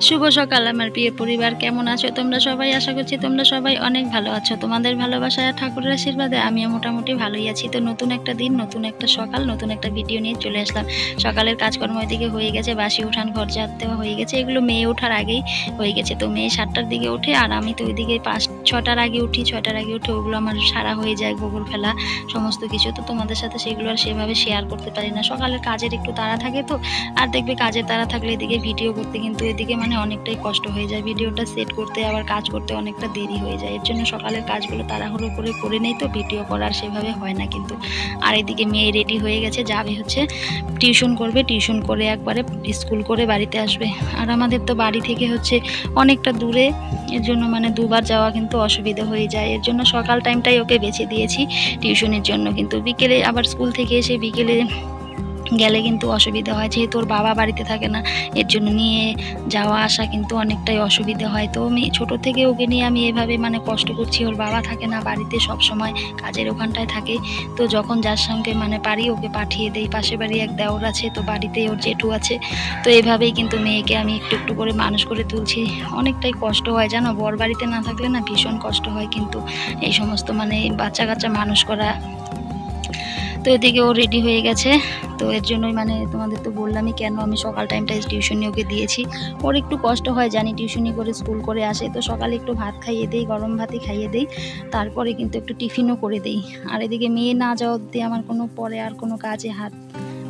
শুভ সকাল আমার প্রিয় পরিবার, কেমন আছো তোমরা সবাই? আশা করছি তোমরা সবাই অনেক ভালো আছো। তোমাদের ভালোবাসায় আর ঠাকুরের আশীর্বাদে আমিও মোটামুটি ভালোই আছি। তো নতুন একটা দিন, নতুন একটা সকাল, নতুন একটা ভিডিও নিয়ে চলে আসলাম। সকালের কাজকর্ম এদিকে হয়ে গেছে, বাসি উঠান ঘর যাওয়া হয়ে গেছে। এগুলো মেয়ে ওঠার আগেই হয়ে গেছে। তো মেয়ে সাতটার দিকে ওঠে আর আমি তো ওইদিকে পাঁচ ছটার আগে উঠি ছটার আগে উঠে ওগুলো আমার সারা হয়ে যায় গোবর ফেলা, সমস্ত কিছু। তো তোমাদের সাথে সেগুলো আর সেভাবে শেয়ার করতে পারি না। সকালের কাজের একটু তাড়া থাকে তো, আর দেখবে কাজের তাড়া থাকলে এদিকে ভিডিও করতে কিন্তু এদিকে মানে অনেকটাই কষ্ট হয়ে যায়। ভিডিওটা সেট করতে, আবার কাজ করতে অনেকটা দেরি হয়ে যায়। এর জন্য সকালের কাজগুলো তাড়াহুড়ো করে করে নেই তো ভিডিও করার সেভাবে হয় না কিন্তু। আর এদিকে মেয়ে রেডি হয়ে গেছে, যাবে হচ্ছে টিউশন করবে। টিউশন করে একবারে স্কুল করে বাড়িতে আসবে। আর আমাদের তো বাড়ি থেকে হচ্ছে অনেকটা দূরে, এর জন্য মানে দুবার যাওয়া কিন্তু অসুবিধা হয়ে যায়। এর জন্য সকাল টাইমটাই ওকে বেছে দিয়েছি। টিউশনের জন্য। কিন্তু বিকেলে আবার স্কুল থেকে এসে বিকেলে গেলে কিন্তু অসুবিধা হয়। যেহেতু ওর বাবা বাড়িতে থাকে না, এর জন্য নিয়ে যাওয়া আসা কিন্তু অনেকটাই অসুবিধা হয়। তো আমি ছোটো থেকে ওকে নিয়ে আমি এভাবে মানে কষ্ট করছি, ওর বাবা থাকে না, বাড়িতে সব সময় কাজের ওখানটায় থাকে। তো যখন যার সঙ্গে মানে পারি ওকে পাঠিয়ে দেই পাশে বাড়ি এক দেওর আছে, তো বাড়িতে ওর জেঠু আছে। তো এভাবেই কিন্তু মেয়েকে আমি একটু একটু করে মানুষ করে তুলছি। অনেকটাই কষ্ট হয় জানো, বর বাড়িতে না থাকলে না ভীষণ কষ্ট হয় কিন্তু এই সমস্ত মানে বাচ্চা কাচ্চা মানুষ করা তো এদিকে ও রেডি হয়ে গেছে। তো এর জন্যই মানে তোমাদের তো বললামই কেন আমি সকাল টাইমটা টিউশনি ওকে দিয়েছি। ওর একটু কষ্ট হয়, জানি টিউশনি করে স্কুল করে আসে। তো সকালে একটু ভাত খাইয়ে দেই, গরম ভাতই খাইয়ে দেই। তারপরে কিন্তু একটু টিফিনও করে দেই। আর এদিকে মেয়ে না যাওয়া অব্দি আমার কোনো পরে আর কোনো কাজে হাত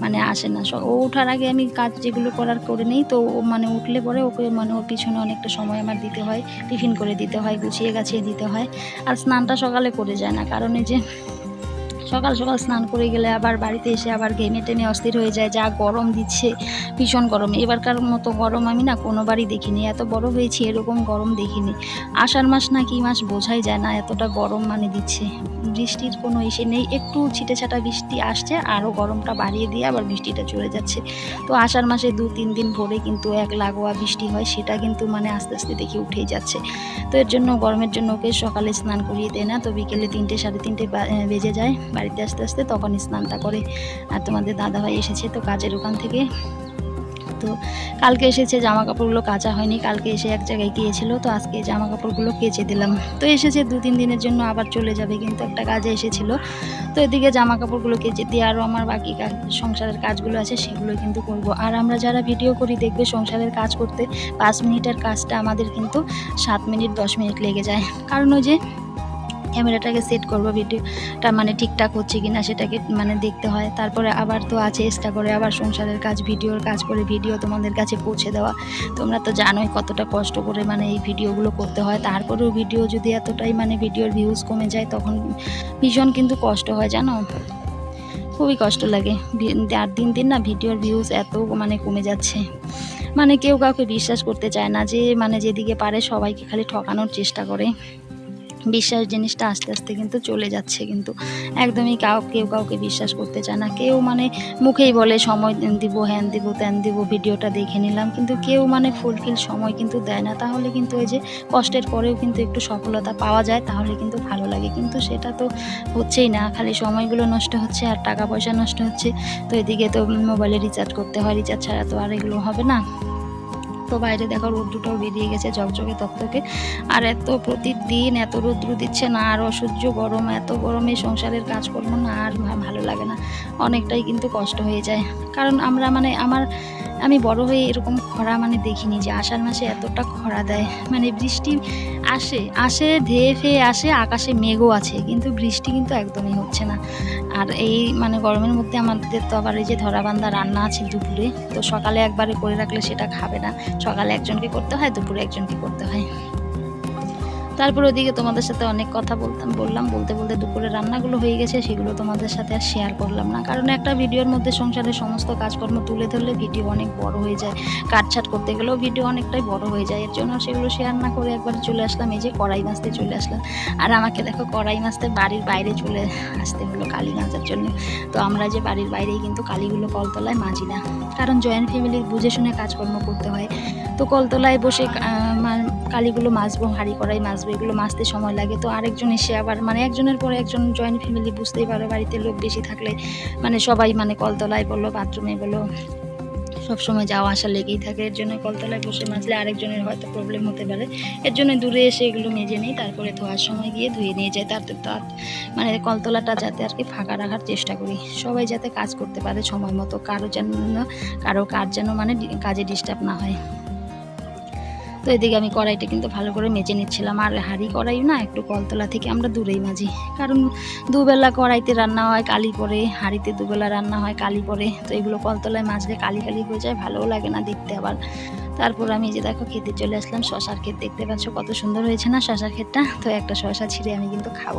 মানে আসে না। ও ওঠার আগে আমি কাজ যেগুলো করার করে নেই। তো ও মানে উঠলে পরে ওকে মানে ওর পিছনে অনেকটা সময় আমার দিতে হয়। টিফিন করে দিতে হয় গুছিয়ে গাছিয়ে দিতে হয়। আর স্নানটা সকালে করে যায় না। কারণ এই যে সকাল সকাল স্নান করে গেলে আবার বাড়িতে এসে আবার ঘেমে টেনে অস্থির হয়ে যায়, যা গরম দিচ্ছে, ভীষণ গরম। এবারকার মতো গরম আমি না কোনোবারই দেখিনি। এত বড় হয়েছি, এরকম গরম দেখিনি। আষাঢ় মাস না কি মাস বোঝাই যায় না, এতটা গরম মানে দিচ্ছে। বৃষ্টির কোনো ইসে নেই। একটু ছিটে ছাটা বৃষ্টি আসছে আরও গরমটা বাড়িয়ে দিয়ে আবার বৃষ্টিটা চলে যাচ্ছে। তো আষাঢ় মাসে দু তিন দিন ভরে কিন্তু এক লাগোয়া বৃষ্টি হয়, সেটা কিন্তু মানে আস্তে আস্তে দেখি উঠেই যাচ্ছে। তো এর জন্য, গরমের জন্য ওকে সকালে স্নান করিয়ে দেয় না, তো বিকেলে তিনটে, সাড়ে তিনটে বেজে যায় বাড়িতে আস্তে আস্তে তখন স্নানটা করে। আর তোমাদের দাদাভাই এসেছে, তো কাজের ওখান থেকে তো কালকে এসেছে জামা কাপড়গুলো কাচা হয়নি, কালকে এসে এক জায়গায় গিয়েছিল, তো আজকে জামা কাপড়গুলো কেচে দিলাম। তো এসেছে দু তিন দিনের জন্য আবার চলে যাবে, কিন্তু একটা কাজে এসেছিল। তো এদিকে জামা কাপড়গুলো কেচে দিয়ে আরও আমার বাকি সংসারের কাজগুলো আছে, সেগুলো কিন্তু করব। আর আমরা যারা ভিডিও করি, দেখবে সংসারের কাজ করতে পাঁচ মিনিটের কাজটা আমাদের কিন্তু সাত মিনিট, দশ মিনিট লেগে যায়। কারণ ওই যে ক্যামেরাটাকে সেট করব, ভিডিওটা মানে ঠিকঠাক হচ্ছে কি না সেটাকে মানে দেখতে হয়। তারপরে আবার তো আছে চেষ্টা করে আবার সংসারের কাজ, ভিডিওর কাজ করে ভিডিও তোমাদের কাছে পৌঁছে দেওয়া। তোমরা তো জানোই কতটা কষ্ট করে মানে এই ভিডিওগুলো করতে হয়। তারপরেও ভিডিও যদি এতটাই মানে ভিডিওর ভিউজ কমে যায়, তখন ভীষণ কিন্তু কষ্ট হয়, জানো? খুবই কষ্ট লাগে। আর দিন দিন না ভিডিওর ভিউজ এত মানে কমে যাচ্ছে। মানে কেউ কাউকে বিশ্বাস করতে চায় না যে মানে যেদিকে পারে সবাইকে খালি ঠকানোর চেষ্টা করে। বিশ্বাস জিনিসটা আস্তে আস্তে কিন্তু চলে যাচ্ছে কিন্তু একদমই কাউ, কেউ কাউকে বিশ্বাস করতে চায় না। কেউ মানে মুখেই বলে, সময় দিব, হ্যান দিব, ত্যান দিব, ভিডিওটা দেখে নিলাম। কিন্তু কেউ মানে ফুলফিল সময় কিন্তু দেয় না। তাহলে কিন্তু ওই যে কষ্টের পরেও কিন্তু একটু সফলতা পাওয়া যায়, তাহলে কিন্তু ভালো লাগে। কিন্তু সেটা তো হচ্ছেই না। খালি সময়গুলো নষ্ট হচ্ছে আর টাকা পয়সা নষ্ট হচ্ছে। তো এদিকে তো মোবাইলে রিচার্জ করতে হয়। রিচার্জ ছাড়া তো আর এগুলো হবে না। তো বাইরে দেখো রৌদ্রটাও বেরিয়ে গেছে, ঝকঝকে তকতকে। আর এত প্রতিদিন এত রৌদ্র দিচ্ছে না, আর অসহ্য গরম, এত গরমে সংসারের কাজকর্ম না আর ভালো লাগে না। অনেকটাই কিন্তু কষ্ট হয়ে যায়। কারণ আমরা মানে আমার আমি বড় হয়ে এরকম খরা মানে দেখিনি যে আষাঢ় মাসে এতটা খরা দেয়। মানে বৃষ্টি আসে আসে, ধেয়ে ফেয়ে আসে, আকাশে মেঘও আছে, কিন্তু বৃষ্টি কিন্তু একদমই হচ্ছে না। আর এই মানে গরমের মধ্যে আমাদের তো আবার এই যে ধরাবান্ধা রান্না আছে দুপুরে, তো সকালে একবারে করে রাখলে সেটা খাবে না। সকালে একজনকে করতে হয়, দুপুরে একজনকে করতে হয়। তারপর ওদিকে তোমাদের সাথে অনেক কথা বলতাম, বললাম, বলতে বলতে দুপুরে রান্নাগুলো হয়ে গেছে, সেগুলো তোমাদের সাথে আর শেয়ার করলাম না। কারণ একটা ভিডিওর মধ্যে সংসারের সমস্ত কাজকর্ম তুলে ধরলে ভিডিও অনেক বড় হয়ে যায়। কাটছাট করতে গেলেও ভিডিও অনেকটাই বড় হয়ে যায়। এর জন্য সেগুলো শেয়ার না করে একবার চলে আসলাম, এই যে কড়াই মাছতে চলে আসলাম। আর আমাকে দেখো কড়াই মাছতে বাড়ির বাইরে চলে আসতে হলো কালি মাজার জন্য। তো আমরা যে বাড়ির বাইরেই কিন্তু কালিগুলো কলতলায় মাজি না। কারণ জয়েন্ট ফ্যামিলির বুঝে শুনে কাজকর্ম করতে হয়। তো কলতলায় বসে কালিগুলো মাজবো, হাঁড়ি কড়াই মাজবো, এগুলো মাজতে সময় লাগে। তো আরেকজন এসে আবার মানে একজনের পরে একজন জয়েন্ট ফ্যামিলি বুঝতেই পারো, বাড়িতে লোক বেশি থাকলে মানে সবাই মানে কলতলায় বলো বাথরুমে বলো, সবসময় যাওয়া আসা লেগেই থাকে। এর জন্য কলতলায় বসে মাজলে আরেকজনের হয়তো প্রবলেম হতে পারে। এর জন্য দূরে এসে এগুলো মেজে নিই, তারপরে ধোয়ার সময় গিয়ে ধুয়ে নিয়ে যায় তার তার মানে কলতলাটা যাতে আর কি ফাঁকা রাখার চেষ্টা করি। সবাই যাতে কাজ করতে পারে সময় মতো, কারও যেন কারও কাজ যেন মানে কাজে ডিস্টার্ব না হয়। তো এদিকে আমি কড়াইটা কিন্তু ভালো করে মেজে নিচ্ছিলাম। আর হাঁড়ি কড়াই না, একটু কলতলা থেকে আমরা দূরেই মাঝি। কারণ দুবেলা কড়াইতে রান্না হয়, কালি পরে, হাঁড়িতে দুবেলা রান্না হয়, কালি পরে। তো এগুলো কলতলায় মাঝলে কালি কালি হয়ে যায়, ভালোও লাগে না দেখতে আবার। তারপর আমি যে দেখো খেতে চলে আসলাম। শশার ক্ষেত দেখতে পাচ্ছ, কত সুন্দর হয়েছে না শশার ক্ষেতটা? তো একটা শশা ছিঁড়ে আমি কিন্তু খাব।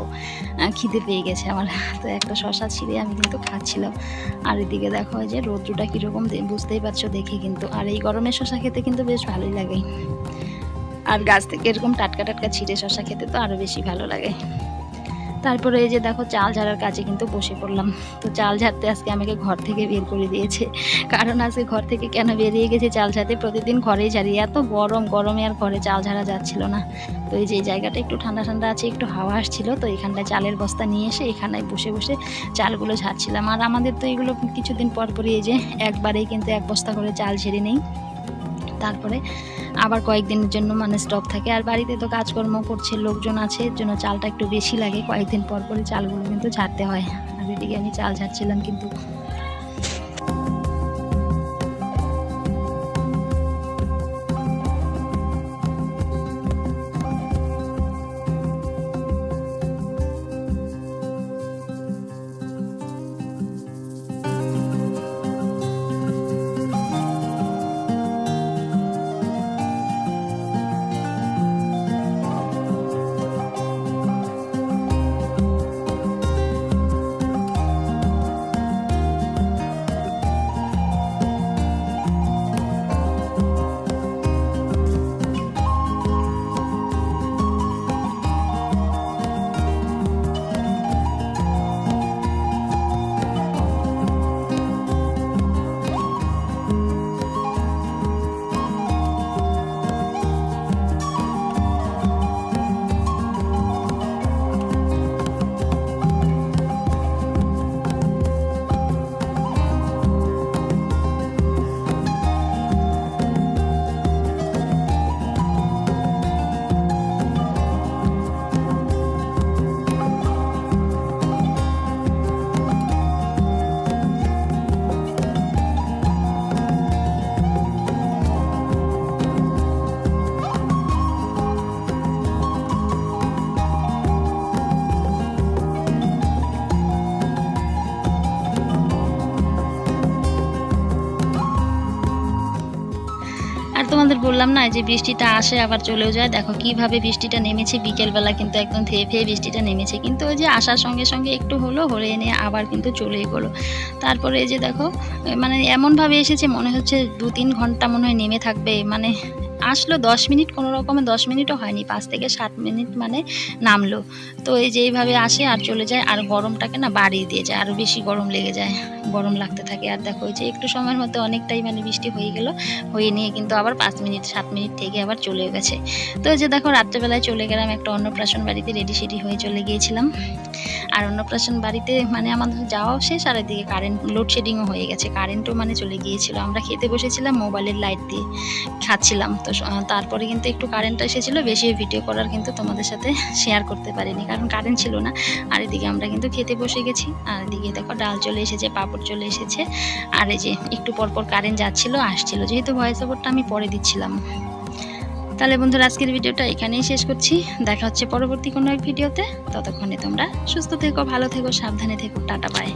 খিদে পেয়ে গেছে আমার। তো একটা শশা ছিঁড়ে আমি কিন্তু খাচ্ছিলাম। আর এদিকে দেখো যে রৌদ্রটা কীরকম বুঝতেই পারছ দেখে কিন্তু। আর এই গরমে শশা খেতে কিন্তু বেশ ভালোই লাগে। আর গাছ থেকে এরকম টাটকা টাটকা ছিঁড়ে শশা খেতে তো আরও বেশি ভালো লাগে। তারপরে এই যে দেখো চাল ঝাড়ার কাজে কিন্তু বসে পড়লাম। তো চাল ঝাড়তে আজকে আমাকে ঘর থেকে বের করে দিয়েছে। কারণ আজকে ঘর থেকে কেন বেরিয়ে গেছে চাল ঝাড়তে? প্রতিদিন ঘরেই ঝাড়ি। এত গরম, গরমে আর ঘরে চাল ঝাড়া যাচ্ছিল না। তো এই যে জায়গাটা একটু ঠান্ডা ঠান্ডা আছে, একটু হাওয়া আসছিল, তো এখানটায় চালের বস্তা নিয়ে এসে এখানে বসে বসে চালগুলো ঝাড়ছিলাম। আর আমাদের তো এগুলো কিছুদিন পর পরই এই যে একবারেই কিন্তু এক বস্তা করে চাল ঝেড়ে নেই। তারপরে আবার কয়েকদিনের জন্য মানে স্টপ থাকে। আর বাড়িতে তো কাজকর্ম করছে, লোকজন আছে, এর জন্য চালটা একটু বেশি লাগে। কয়েকদিন পর পরে চালগুলো কিন্তু ছাড়তে হয়। আর এদিকে আমি চাল ছাড়ছিলাম কিন্তু বললাম না যে বৃষ্টিটা আসে আবার চলেও যায়। দেখো কীভাবে বৃষ্টিটা নেমেছে, বিকেলবেলা কিন্তু একদম ধেয়ে ফেয়ে বৃষ্টিটা নেমেছে। কিন্তু ওই যে আসার সঙ্গে সঙ্গে একটু হলো, হলে এনে আবার কিন্তু চলেই গেলো। তারপরে এই যে দেখো মানে এমনভাবে এসেছে, মনে হচ্ছে দু তিন ঘণ্টা মনে হয় নেমে থাকবে মানে আসলো দশ মিনিট, কোনো রকমে দশ মিনিটও হয়নি, পাঁচ থেকে সাত মিনিট মানে নামলো। তো এই যে এইভাবে আসে আর চলে যায়, আর গরমটাকে না বাড়িয়ে দিয়ে যায় আরও বেশি গরম লেগে যায়, গরম লাগতে থাকে। আর দেখো যে একটু সময়ের মধ্যে অনেকটাই মানে বৃষ্টি হয়ে গেল, হয়ে নিয়ে কিন্তু আবার পাঁচ মিনিট, সাত মিনিট থেকে আবার চলে গেছে। তো যে দেখো, রাত্রেবেলায় চলে গেলাম, একটা অন্নপ্রাশন বাড়িতে রেডি সেডি হয়ে চলে গিয়েছিলাম। আর অন্নপ্রাশন বাড়িতে মানে আমাদের যাওয়াও শেষ, আর এদিকে কারেন্ট লোডশেডিংও হয়ে গেছে। কারেন্টও মানে চলে গিয়েছিল। আমরা খেতে বসেছিলাম, মোবাইলের লাইট দিয়ে খাচ্ছিলাম। তো তারপরে কিন্তু একটু কারেন্টটা এসেছিল, বেশি ভিডিও করার কিন্তু তোমাদের সাথে শেয়ার করতে পারিনি, কারণ কারেন্ট ছিল না। আর এদিকে আমরা কিন্তু খেতে বসে গেছি, আর এদিকে দেখো ডাল চলে এসেছে, পাপড় চলে এসেছে। আর এই যে একটু পরপর কারেন্ট যাচ্ছিল, আসছিল, যেহেতু ভয়েস ওভারটা আমি পরে দিচ্ছিলাম। তাহলে বন্ধুরা, আজকের ভিডিওটা এখানেই শেষ করছি। দেখা হচ্ছে পরবর্তী কোনো এক ভিডিওতে ততক্ষণে তোমরা সুস্থ থেকো, ভালো থেকো, সাবধানে থেকো, টাটা বাই